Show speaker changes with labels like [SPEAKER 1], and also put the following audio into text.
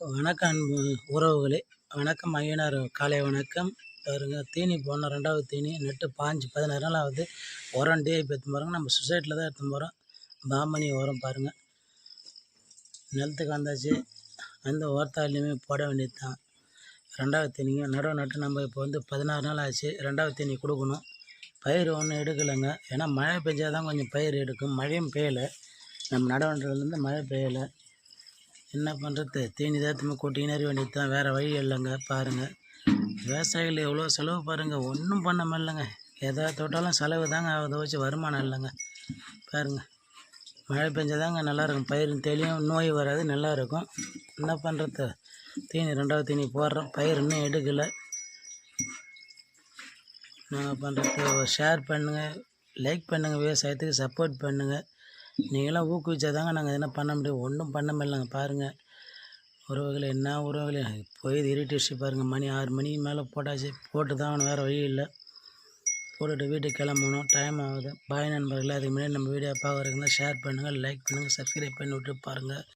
[SPEAKER 1] வணக்கம் அன்பு உறவுகளே. வணக்கம் ஐயனார் காலை வணக்கம். பாருங்க தீனி போடணும் ரெண்டாவது தீனி நெட்டு பாஞ்சு பதினாறு நாள் ஆகுது உரம் டிஐபி எடுத்து போகிறோங்க நம்ம சொசைட்டியில் தான் எடுத்து போகிறோம் பாமணி உரம் பாருங்கள் நிலத்துக்கு வந்தாச்சு. அந்த உரத்தாலையுமே போட வேண்டியது தான் ரெண்டாவது தீனிங்க நடவு நட்டு நம்ம இப்போ வந்து பதினாறு நாள் ஆச்சு. ரெண்டாவது தீனி கொடுக்கணும். பயிர் ஒன்றும் எடுக்கலைங்க. ஏன்னா மழை பெஞ்சால் தான் கொஞ்சம் பயிர் எடுக்கும். மழையும் பெய்யலை. நம்ம நடவுன்றதுலேருந்து மழை பெய்யலை. என்ன பண்ணுறது தீனி தாத்தமாக கொட்டிக்கினே வேண்டியது தான் வேறு வழி இல்லைங்க. பாருங்கள் விவசாயிகள் எவ்வளோ செலவு பாருங்கள் ஒன்றும் பண்ண முடியலங்க. எதை தொட்டாலும் செலவு தாங்க அதை வச்சு வருமானம் இல்லைங்க. பாருங்கள் மழை பெஞ்சாதாங்க நல்லாயிருக்கும். பயிர் தெளியும். நோய் வராது. நல்லா இருக்கும் என்ன பண்ணுறது தீனி ரெண்டாவது தீனி போடுறோம். பயிர் இன்னும் எடுக்கலை. நாங்கள் பண்ணுறது ஷேர் பண்ணுங்கள் லைக் பண்ணுங்கள் விவசாயத்துக்கு சப்போர்ட் பண்ணுங்கள் நீங்களாம் ஊக்குவிச்சா தாங்க நாங்கள் எதனா பண்ண முடியும். ஒன்றும் பண்ண முடியலங்க பாருங்கள் உறவுகளை என்ன உறவுகளை போய் இருட்டிடுச்சு பாருங்கள் மணி ஆறு மணிக்கு மேலே போட்டாச்சு. போட்டு தான் வேறு வழி இல்லை. போட்டுட்டு வீட்டுக்கு கிளம்பணும். டைம் ஆகுது. பாய் நண்பர்களே. அதுக்கு முன்னாடி நம்ம வீடியோ பார்க்குறதுனா ஷேர் பண்ணுங்கள் லைக் பண்ணுங்கள் சப்ஸ்கிரைப் பண்ணி விட்டு பாருங்கள்